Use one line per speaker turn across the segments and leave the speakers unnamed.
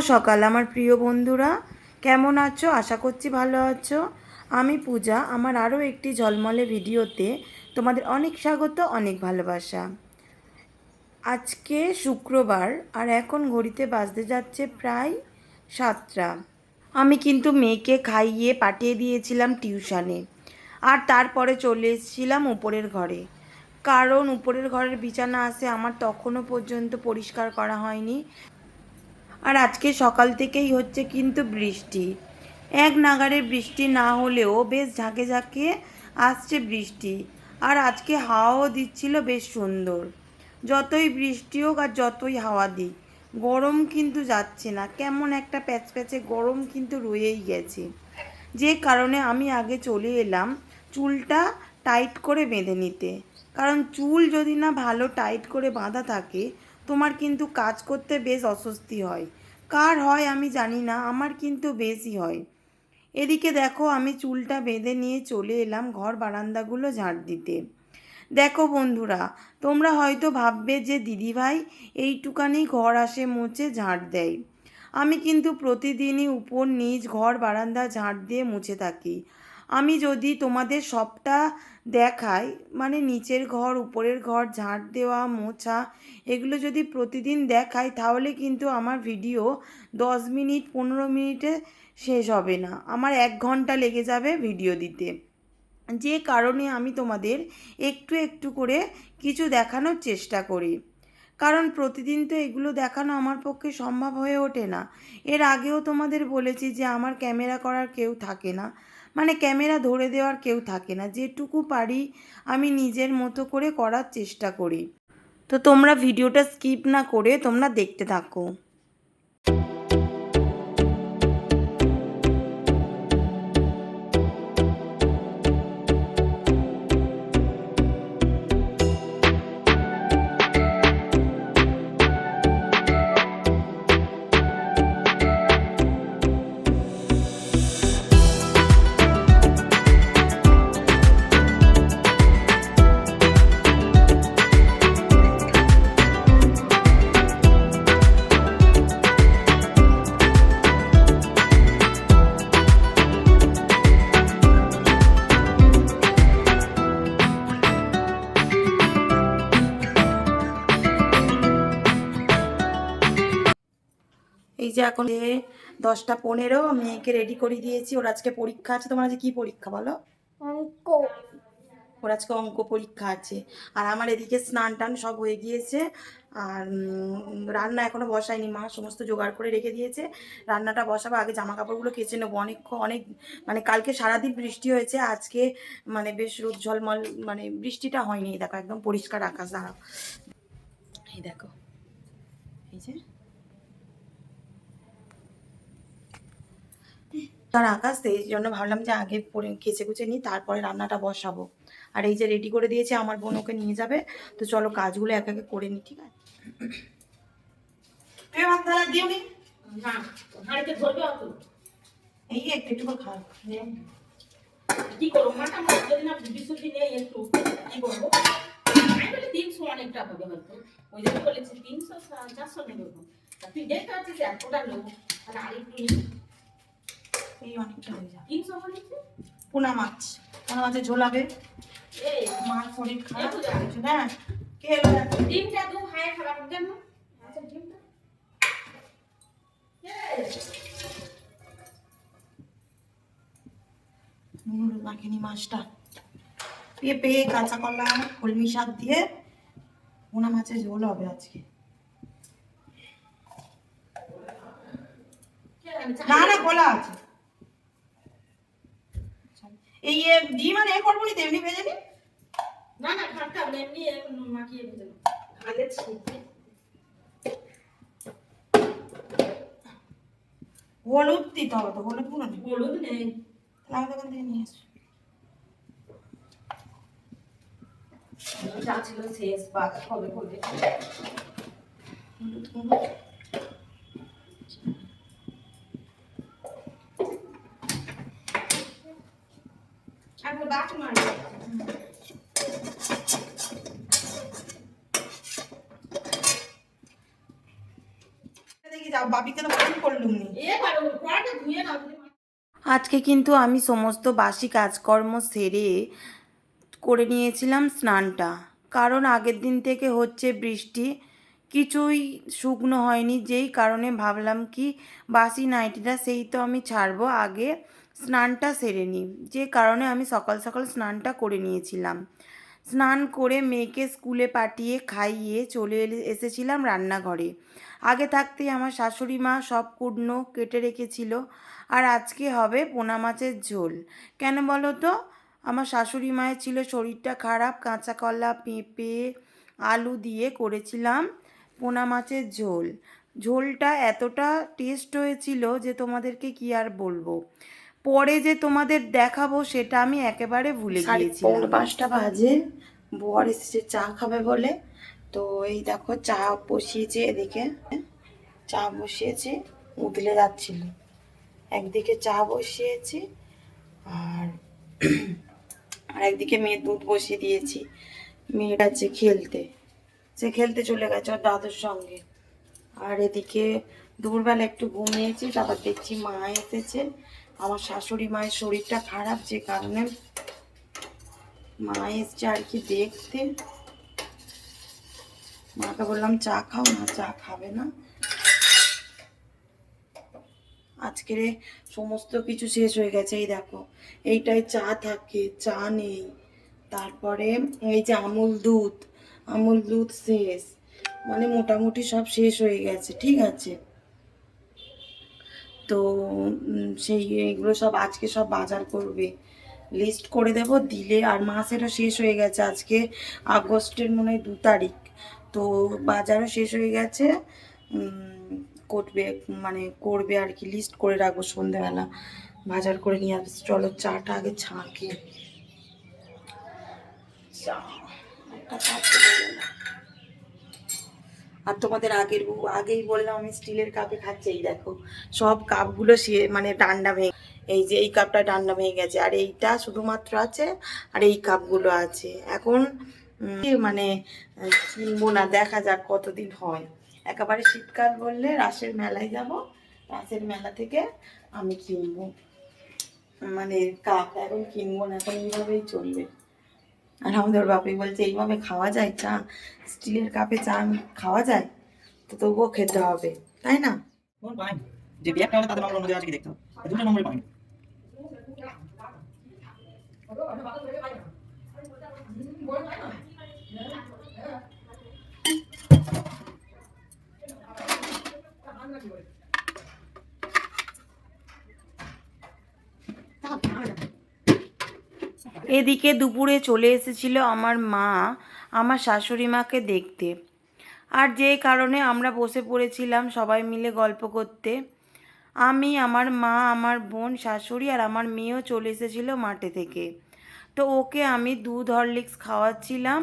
সকাল, আমার প্রিয় বন্ধুরা। কেমন আছো? আশা করছি ভালো আছো। আমি পূজা, আমার আরও একটি ঝলমলে ভিডিওতে তোমাদের অনেক স্বাগত, অনেক ভালোবাসা। আজকে শুক্রবার, আর এখন ঘড়িতে বাজতে যাচ্ছে প্রায় সাতটা। আমি কিন্তু মেয়েকে খাইয়ে পাঠিয়ে দিয়েছিলাম টিউশানে, আর তারপরে চলে এসেছিলাম উপরের ঘরে। কারণ উপরের ঘরের বিছানা আসে আমার তখনও পর্যন্ত পরিষ্কার করা হয়নি। আর আজকে সকাল থেকেই হচ্ছে কিন্তু বৃষ্টি। এক নাগারে বৃষ্টি না হলেও বেশ ঝাঁকে ঝাঁকে আসছে বৃষ্টি। আর আজকে হাওয়াও দিচ্ছিল বেশ সুন্দর। যতই বৃষ্টি হোক আর যতই হাওয়া দিক, গরম কিন্তু যাচ্ছে না। কেমন একটা প্যাচ প্যাচে গরম কিন্তু রয়েই গেছে। যে কারণে আমি আগে চলে এলাম চুলটা টাইট করে বেঁধে নিতে। কারণ চুল যদি না ভালো টাইট করে বাঁধা থাকে তোমার কিন্তু কাজ করতে বেশ অস্বস্তি হয়। কার হয় আমি জানি না, আমার কিন্তু বেশি হয়। এদিকে দেখো আমি চুলটা বেঁধে নিয়ে চলে এলাম ঘর বারান্দাগুলো ঝাড় দিতে। দেখো বন্ধুরা, তোমরা হয়তো ভাববে যে দিদিভাই এইটুকানি ঘর আসে মুছে ঝাড় দেয়। আমি কিন্তু প্রতিদিনই উপর নিচ ঘর বারান্দা ঝাড় দিয়ে মুছে থাকি। আমি যদি তোমাদের সবটা দেখাই মানে নিচের ঘর, উপরের ঘর ঝাঁট দেওয়া, মোছা, এগুলো যদি প্রতিদিন দেখাই, তাহলে কিন্তু আমার ভিডিও দশ মিনিট, পনেরো মিনিটে শেষ হবে না। আমার এক ঘণ্টা লেগে যাবে ভিডিও দিতে। যে কারণে আমি তোমাদের একটু একটু করে কিছু দেখানোর চেষ্টা করি। কারণ প্রতিদিন তো এগুলো দেখানো আমার পক্ষে সম্ভব হয়ে ওঠে না। এর আগেও তোমাদের বলেছি যে আমার ক্যামেরা করার কেউ থাকে না। মানে ক্যামেরা ধরে দেওয়ার কেউ থাকে না। যেটুকু পারি আমি নিজের মতো করে করার চেষ্টা করি। তো তোমরা ভিডিওটা স্কিপ না করে তোমরা দেখতে থাকো। এই যে এখন যে দশটা পনেরো মেয়েকে রেডি করে দিয়েছি। ওর আজকে পরীক্ষা আছে। তোমার আজকে কি পরীক্ষা বলো?
অঙ্ক।
ওর আজকে অঙ্ক পরীক্ষা আছে। আর আমার এদিকে স্নান টান সব হয়ে গিয়েছে। আর রান্না এখনও বসায়নি মা। সমস্ত জোগাড় করে রেখে দিয়েছে। রান্নাটা বসাবো। আগে জামা কাপড়গুলো কেচে নেব। অনেক অনেক মানে কালকে সারাদিন বৃষ্টি হয়েছে। আজকে মানে বেশ রোদ ঝলমল মানে বৃষ্টিটা হয়নি। দেখো একদম পরিষ্কার আকাশ। দাঁড়াও। এই দেখো। এই যে তার আকাশ এই জন্য ভাবলাম যে আগে পরে কেচে কুচে নিই তারপরে রান্নাটা বসাবো। আর এই যে রেডি করে দিয়েছে আমার বোন ওকে নিয়ে যাবে। তো চলো কাজগুলো এক একে করে নিই ঠিক আছে? এই একটু একটু করে খাও।
কি করব? মাটা যদি না বিশুদ্ধি নেই একটু কি করব? তিনশো অনেকটা হবে হয়তো ওই জন্য বলেছি তিনশো চারশো নেবে। তুই দেখতে পাচ্ছিস এতটা তাহলে আর একটু নিবি।
এই অনেকটা হয়ে যাবে। পোনা মাছ। পোনা মাছের ঝোলাবে
এই।
মার শরীর খারাপ। কে
ডিমটা দু হায় খারাপ কেন? আচ্ছা ডিমটা। এই,
মাখিনি মাছটা। পেঁপে কাঁচা কলা কলমি শাক দিয়ে পোনা মাছের ঝোল হবে আজকে। না না খোলা আছে। এই এ, ডিম আর এ করব নি তো এমনি ভেজে নি?
না না খাটতে হবে না, এমনি মাখিয়ে ভেজে নাও। খালে ছিটে।
হলুদ দিতে হবে তো হলুদগুলো নেই।
হলুদ নেই।
আমাদের ওখান থেকে নিয়ে এসো
যা ছিল শেষ বা কবে করবে? হলুদগুলো
দেখি
যা বাপিকে তো ফোন করলুম
ধুয়ে নাও।
আজকে কিন্তু আমি সমস্ত বাসি কাজকর্ম সেরে করে নিয়েছিলাম স্নানটা। কারণ আগের দিন থেকে হচ্ছে বৃষ্টি কিছুই শুকনো হয়নি, যেই কারণে ভাবলাম কি বাসি নাইটিটা সেই তো আমি ছাড়বো, আগে স্নানটা সেরে নিই। যে কারণে আমি সকাল সকাল স্নানটা করে নিয়েছিলাম। স্নান করে মেয়েকে স্কুলে পাঠিয়ে খাইয়ে চলে এসেছিলাম রান্নাঘরে। আগে থাকতেই আমার শাশুড়ি মা সব কুটনো কেটে রেখেছিল, আর আজকে হবে পোনা মাছের ঝোল। কেন বলো তো? আমার শাশুড়ি মায়ের ছিল শরীরটা খারাপ, কাঁচা কলা পেঁপে, আলু দিয়ে করেছিলাম। পোনা মাছের ঝোল। ঝোলটা এতটা টেস্ট হয়েছিল যে তোমাদেরকে কি আর বলব। পরে যে তোমাদের দেখাবো সেটা আমি একেবারে ভুলে গিয়েছি পৌনে পাঁচটা বাজে বর এসেছে চা খাবে বলে। তো এই দেখো চা বসিয়েছে এদিকে। চা বসিয়েছে উতলে যাচ্ছিল। একদিকে চা বসিয়েছি আর আর একদিকে মেয়ের দুধ বসিয়ে দিয়েছি। মেয়েটা আছে খেলতে। সে খেলতে চলে গেছে ওর দাদুর সঙ্গে। আর এদিকে দুপুরবেলা একটু ঘুমিয়েছি, তারপর দেখছি মা এসেছে। আমার শাশুড়ি মায়ের শরীরটা খারাপ যে কারণে মা এসছে আর কি দেখতে। মাকে বললাম, চা খাও না, চা খাবে না। আজকের সমস্ত কিছু শেষ হয়ে গেছে, এই দেখো। এইটাই চা থাকে, চা নেই। তারপরে এই যে আমুল দুধ আমুল দুধ শেষ। মানে মোটামুটি সব শেষ হয়ে গেছে, ঠিক আছে? তো সেই এগুলো সব আজকে সব বাজার করবে। লিস্ট করে দেব, দিলে আর মাসেরও শেষ হয়ে গেছে আজকে, আগস্টের মনে হয় দু তারিখ। তো বাজারও শেষ হয়ে গেছে করবে মানে করবে আর কি লিস্ট করে রাখব সন্ধেবেলা। বাজার করে নিয়ে আসবে। চলো চাটা আগে ছাঁকে। চা। আর তোমাদের আগের আগেই বললাম আমি স্টিলের কাপে খাচ্ছি, এই দেখো, সব কাপগুলো সে মানে ডান্ডা ভেঙে, এই যে এই কাপটা ডান্ডা ভেঙে গেছে, আর এইটা শুধুমাত্র আছে, আর এই কাপগুলো আছে। এখন মানে কিনবো না, দেখা যাক কতদিন হয়। একেবারে শীতকাল বললে রাসের মেলায় যাব, রাসের মেলা থেকে আমি কিনবো। মানে কাপ এখন কিনবো না, এখন এইভাবেই চলবে। আর আমাদের বাপি বলছে এইভাবে খাওয়া যায় চা? স্টিলের কাপে চা খাওয়া যায়? তো তবুও খেতে হবে। তাই না?
যে বিয়ারটা হবে তাদের নম্বর অনুযায়ী আছে দেখতে হবে। দুটো নম্বরে পাইনি
এদিকে দুপুরে চলে এসেছিল আমার মা, আমার শাশুড়ি মাকে দেখতে। আর যে কারণে আমরা বসে পড়েছিলাম সবাই মিলে গল্প করতে। আমি, আমার মা, আমার বোন, শাশুড়ি আর আমার মেয়েও চলে এসেছিল মাঠে থেকে। তো ওকে আমি দুধ, হরলিক্স খাওয়াচ্ছিলাম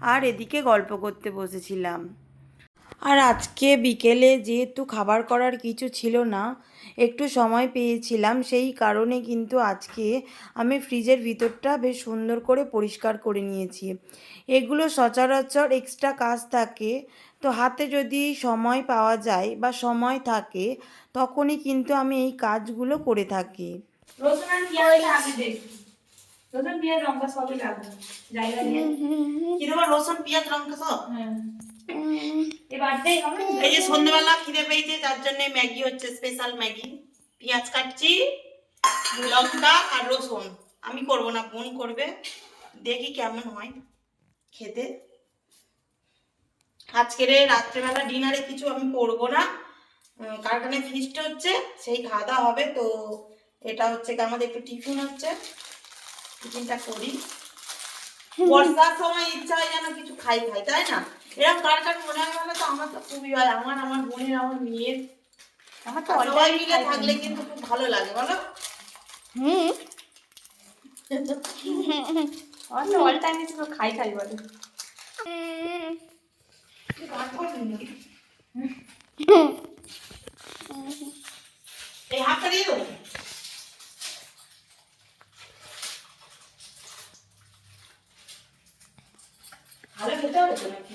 আর এদিকে গল্প করতে বসেছিলাম। আর আজকে বিকেলে যেহেতু খাবার করার কিছু ছিল না একটু সময় পেয়েছিলাম সেই কারণে কিন্তু আজকে আমি ফ্রিজের ভিতরটা বেশ সুন্দর করে পরিষ্কার করে নিয়েছি। এগুলো সচরাচর এক্সট্রা কাজ থাকে তো হাতে যদি সময় পাওয়া যায় বা সময় থাকে তখনই কিন্তু আমি এই কাজগুলো করে থাকি।
রসুন আর পেঁয়াজ লঙ্কা সবই লাগবে। জায়গা নিয়ে
কি রসুন পেঁয়াজ লঙ্কা সব?
হ্যাঁ।
এই যে সন্ধ্যেবেলা খিদে পেয়েছে যার জন্য ম্যাগি হচ্ছে স্পেশাল ম্যাগি। পেঁয়াজ কাটছি লঙ্কা আর রসুন। আমি করব না বোন করবে। দেখি কেমন হয় খেতে। আজকের রাত্রেবেলা ডিনারে কিছু আমি করব না। উম, কারখানায় ফিস্ট হচ্ছে সেই খাওয়া দাওয়া হবে তো এটা হচ্ছে আমাদের একটু টিফিন হচ্ছে। টিফিনটা করি। বর্ষার সময় ইচ্ছা হয় যেন কিছু খাই খাই তাই না? এরকম কার কার মনে হয় বলো তো আমার তো খুবই হয়। আমার আমার বোনের আমার মেয়ের।
আমার তো
সবাই মিলে থাকলে কিন্তু খুব ভালো লাগে বলো?
আমার তো অল টাইম শুধু খাই খাই বলে।
এই হাতটা দিয়ে দেবো ভালো খেতে হবে তো নাকি?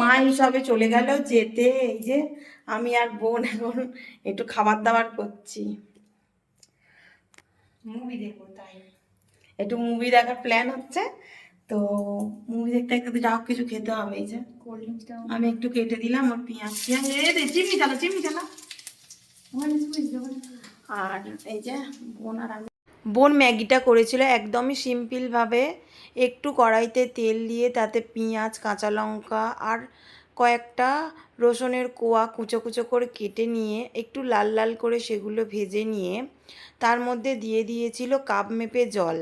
মা
হিসাবে চলে গেল যেতে এই যে আমি আর বোন এখন একটু খাবার দাবার করছি।
মুভি দেখব তাই।
একটু মুভি দেখার প্ল্যান হচ্ছে তো মুভি দেখতে দেখতে যা হোক কিছু খেতে হবে এই যে। আমি একটু কেটে দিলাম ওর পেঁয়াজ পেঁয়াজ এ দে চিমনি চালা চিমনি চালা। আর এই যে বোন আর আমি বোন ম্যাগিটা করেছিল একদমই সিম্পলভাবে। একটু কড়াইতে তেল দিয়ে তাতে পেঁয়াজ, কাঁচা লঙ্কা আর কয়েকটা রসুনের কোয়া কুচো কুচো করে কেটে নিয়ে একটু লাল লাল করে সেগুলো ভেজে নিয়ে তার মধ্যে দিয়ে দিয়েছিল কাপ মেপে জল।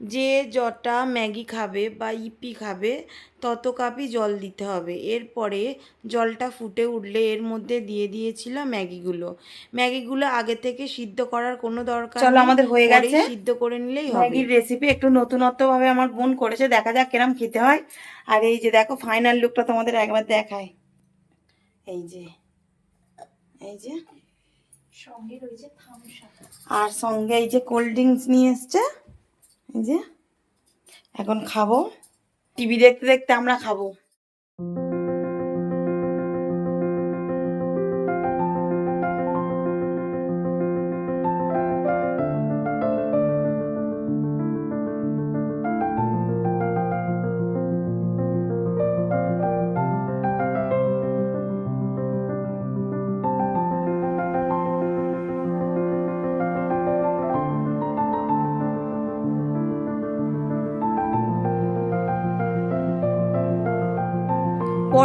যে যটা ম্যাগি খাবে বা ইপি খাবে তত কাপই জল দিতে হবে। এরপরে জলটা ফুটে উঠলে এর মধ্যে দিয়ে দিয়েছিল ম্যাগিগুলো। ম্যাগিগুলো আগে থেকে সিদ্ধ করার কোনো দরকার
চলো, আমাদের হয়ে গেছে।
সিদ্ধ করে নিলেই হবে।
ম্যাগির রেসিপি একটু নতুনত্বভাবে আমার বোন করেছে দেখা যাক কেরাম খেতে হয়। আর এই যে দেখো ফাইনাল লুকটা তোমাদের একবার দেখায় এই যে এই যে।
সঙ্গে রয়েছে থামসা।
আর সঙ্গে এই যে কোল্ড ড্রিঙ্কস নিয়ে এসছে। যে এখন খাব। টিভি দেখতে দেখতে আমরা খাব।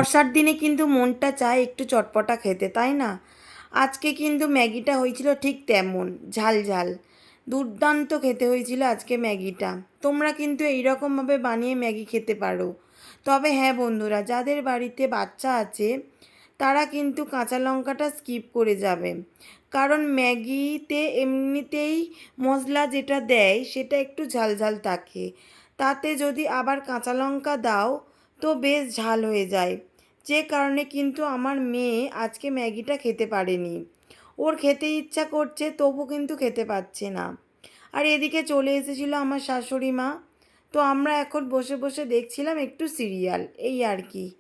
বর্ষার দিনে কিন্তু মনটা চায় একটু চটপটা খেতে, তাই না? আজকে কিন্তু ম্যাগিটা হয়েছিল ঠিক তেমন, ঝাল ঝাল। দুর্দান্ত খেতে হয়েছিল আজকে ম্যাগিটা। তোমরা কিন্তু এইরকমভাবে বানিয়ে ম্যাগি খেতে পারো। তবে হ্যাঁ বন্ধুরা, যাদের বাড়িতে বাচ্চা আছে, তারা কিন্তু কাঁচা লঙ্কাটা স্কিপ করে যাবে। কারণ ম্যাগিতে এমনিতেই মশলা যেটা দেয়, সেটা একটু ঝাল ঝাল থাকে। তাতে যদি আবার কাঁচা লঙ্কা দাও, তো বেশ ঝাল হয়ে যায়। যে কারণে কিন্তু আমার মেয়ে আজকে ম্যাগিটা খেতে পারেনি। ওর খেতে ইচ্ছা করছে, তবু কিন্তু খেতে পাচ্ছে না। আর এদিকে চলে এসেছিল আমার শাশুড়ি মা। তো আমরা এখন বসে বসে দেখছিলাম একটু সিরিয়াল, এই আর কি।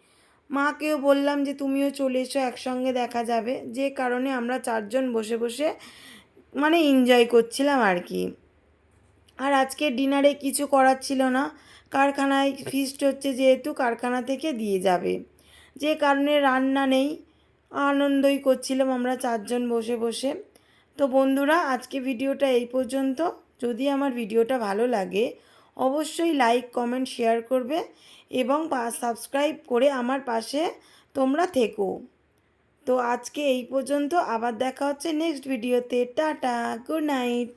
মাকেও বললাম যে, তুমিও চলে এসো, একসঙ্গে দেখা যাবে। যে কারণে আমরা চারজন বসে বসে মানে এনজয় করছিলাম আর কি। আর আজকে ডিনারে কিছু করার ছিল না। কারখানায় ফিস্ট হচ্ছে যেহেতু, কারখানা থেকে দিয়ে যাবে। যে কারণে রান্না নেই, আনন্দই করছিলাম আমরা চারজন বসে বসে। তো বন্ধুরা, আজকে ভিডিওটা এই পর্যন্ত। যদি আমার ভিডিওটা ভালো লাগে, অবশ্যই লাইক, কমেন্ট, শেয়ার করবে এবং সাবস্ক্রাইব করে আমার পাশে তোমরা থেকো। তো আজকে এই পর্যন্ত, আবার দেখা হচ্ছে নেক্সট ভিডিওতে। Tata, good night.